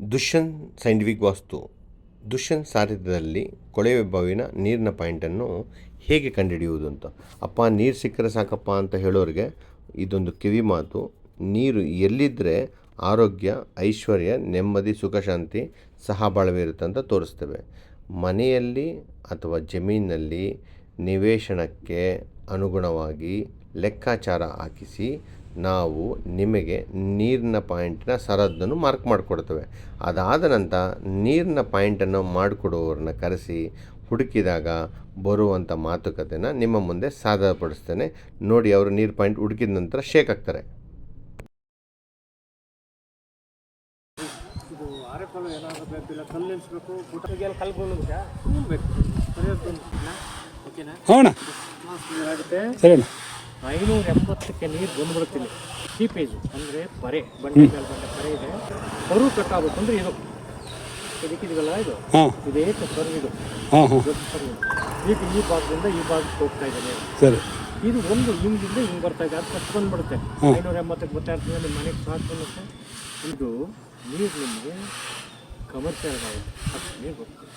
Dushyant scientific ವಾಸ್ತು. ದುಷ್ಯನ್ ಸಾರಿತ್ಯದಲ್ಲಿ ಕೊಳವೆ ಬಾವಿನ ನೀರಿನ ಪಾಯಿಂಟನ್ನು ಹೇಗೆ ಕಂಡುಹಿಡಿಯುವುದು ಅಂತ. ಅಪ್ಪ, ನೀರು ಸಿಕ್ಕರೆ ಸಾಕಪ್ಪ ಅಂತ ಹೇಳೋರಿಗೆ ಇದೊಂದು ಕಿವಿ ಮಾತು. ನೀರು ಎಲ್ಲಿದ್ದರೆ ಆರೋಗ್ಯ, ಐಶ್ವರ್ಯ, ನೆಮ್ಮದಿ, ಸುಖ, ಶಾಂತಿ ಸಹಬಾಳ್ವೆ ಇರುತ್ತೆ ಅಂತ ತೋರಿಸ್ತೇವೆ. ಮನೆಯಲ್ಲಿ ಅಥವಾ ಜಮೀನಿನಲ್ಲಿ ನಿವೇಶನಕ್ಕೆ ಅನುಗುಣವಾಗಿ ಲೆಕ್ಕಾಚಾರ ಹಾಕಿಸಿ ನಾವು ನಿಮಗೆ ನೀರಿನ ಪಾಯಿಂಟಿನ ಸರಹದ್ದನ್ನು ಮಾರ್ಕ್ ಮಾಡಿಕೊಡ್ತೇವೆ. ಅದಾದ ನಂತರ ನೀರಿನ ಪಾಯಿಂಟನ್ನು ಮಾಡಿಕೊಡುವವ್ರನ್ನ ಕರೆಸಿ ಹುಡುಕಿದಾಗ ಬರುವಂಥ ಮಾತುಕತೆನ ನಿಮ್ಮ ಮುಂದೆ ಸಾದರಪಡಿಸ್ತೇನೆ. ನೋಡಿ ಅವರು ನೀರು ಪಾಯಿಂಟ್ ಹುಡುಕಿದ ನಂತರ ಶೇಕ್ ಆಗ್ತಾರೆ. ಸರಿ ಅಣ್ಣ. ಐನೂರ ಎಂಬತ್ತಕ್ಕೆ ನೀರು ಬಂದ್ಬಿಡ್ತೀನಿ ಸೀಪೇಜ್ ಅಂದರೆ ಪರೆ ಬಂಡೆ ಮೇಲೆ ಬಂಡೆ ಪರೆ ಇದೆ. ಪರು ಕಟ್ಟಾಗಬೇಕು ಅಂದರೆ ಇದು. ಇದಕ್ಕಿದೆಯಲ್ಲ ಇದು? ಇದೇ ಪರು ಇದು. ದೊಡ್ಡ. ಈಗ ಈ ಭಾಗದಿಂದ ಈ ಭಾಗಕ್ಕೆ ಹೋಗ್ತಾ ಇದೆ ಸರಿ. ಇದು ಒಂದು ಹಿಂಗಿಂದ ಹಿಂಗೆ ಬರ್ತಾ ಇದೆ. ಅದು ಕಟ್ ಬಂದ್ಬಿಡುತ್ತೆ. ಐನೂರ ಎಂಬತ್ತಕ್ಕೆ ಬರ್ತಾ ಇರ್ತದೆ ನಿಮ್ಮ ಮನೆಗೆ ಸಾಕು ಬರುತ್ತೆ ಇದು ನೀರು ನಿಮಗೆ ಕಮರ್ಷಿಯಲ್ ಆಗುತ್ತೆ. ಅಷ್ಟು ನೀರು ಬರುತ್ತೆ.